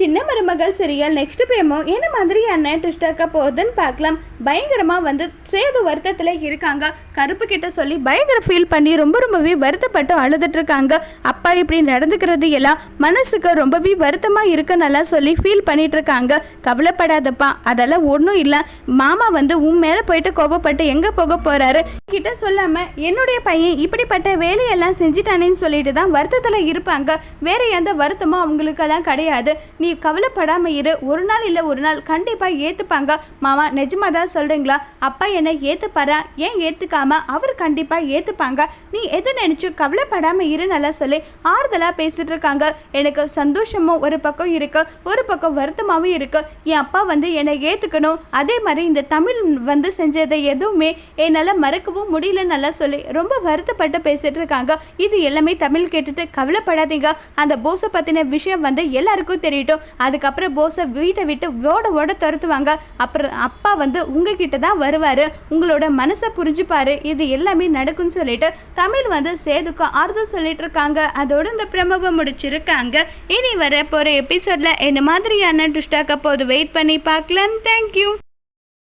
சின்ன மருமகள் serial next பிரேமோ என்ன மாதிரியான ட்விஸ்டாக்க போகுதுன்னு பார்க்கலாம். பயங்கரமாக வந்து சேது வருத்தத்தில் இருக்காங்க. கருப்பு கிட்ட சொல்லி பயங்கர ஃபீல் பண்ணி ரொம்ப ரொம்பவே வருத்தப்பட்டு அழுதுட்டு இருக்காங்க. அப்பா இப்படி நடந்துக்கிறது எல்லாம் மனசுக்கு ரொம்பவே வருத்தமாக இருக்குன்னெல்லாம் சொல்லி ஃபீல் பண்ணிட்டு இருக்காங்க. கவலைப்படாதப்பா அதெல்லாம் ஒன்றும் இல்லை. மாமா வந்து உன் மேலே போயிட்டு கோபப்பட்டு எங்கே போக போகிறாரு கிட்ட சொல்லாமல் என்னுடைய பையன் இப்படிப்பட்ட வேலையெல்லாம் செஞ்சிட்டானேன்னு சொல்லிட்டு தான் வருத்தத்தில் இருப்பாங்க. வேற எந்த வருத்தமும் அவங்களுக்கெல்லாம் கிடையாது. நீ கவலைப்படாம இரு. ஒரு நாள் இல்லை ஒரு நாள். கண்டிப்பாக ஏற்றுப்பாங்க மாமா நிஜமாக தான் சொல்கிறீங்களா அப்பா என்னை ஏற்றுப்பாரா ஏன் ஏற்றுக்காம அவர் கண்டிப்பாக ஏற்றுப்பாங்க நீ எதை நினச்சி கவலைப்படாமல் இரு நல்லா சொல்லி. ஆறுதலாக பேசிட்டு இருக்காங்க. எனக்கு சந்தோஷமும் ஒரு பக்கம் இருக்கு. ஒரு பக்கம் வருத்தமாகவும் இருக்கு. என் அப்பா வந்து என்னை ஏற்றுக்கணும் அதே மாதிரி இந்த தமிழ் வந்து செஞ்சதை எதுவுமே என்னால் மறக்கவும் முடியலன்னு நல்லா சொல்லி. ரொம்ப வருத்தப்பட்டு பேசிட்டு இருக்காங்க. இது எல்லாமே தமிழ் கேட்டுட்டு கவலைப்படாதீங்க. அந்த போஸை பற்றின விஷயம் வந்து எல்லாருக்கும் தெரியட்டும். அதுக்கப்புறம் போஸை வீட்டை விட்டு ஓட ஓட துரத்துவாங்க. அப்புறம் அப்பா வந்து உங்ககிட்ட தான் வருவார். உங்களோட மனசை புரிஞ்சுப்பார். இது எல்லாமே நடக்கும்னு சொல்லிட்டு தமிழ் வந்து சேதுக்கு ஆறுதல் சொல்லிட்டு இருக்காங்க. அதோட இந்த பிரமவை முடிச்சிருக்காங்க. இனி வர போகிற எபிசோடில் என்ன மாதிரியான ட்விஸ்டாக்க போது வெயிட் பண்ணி பார்க்கலாம். தேங்க்யூ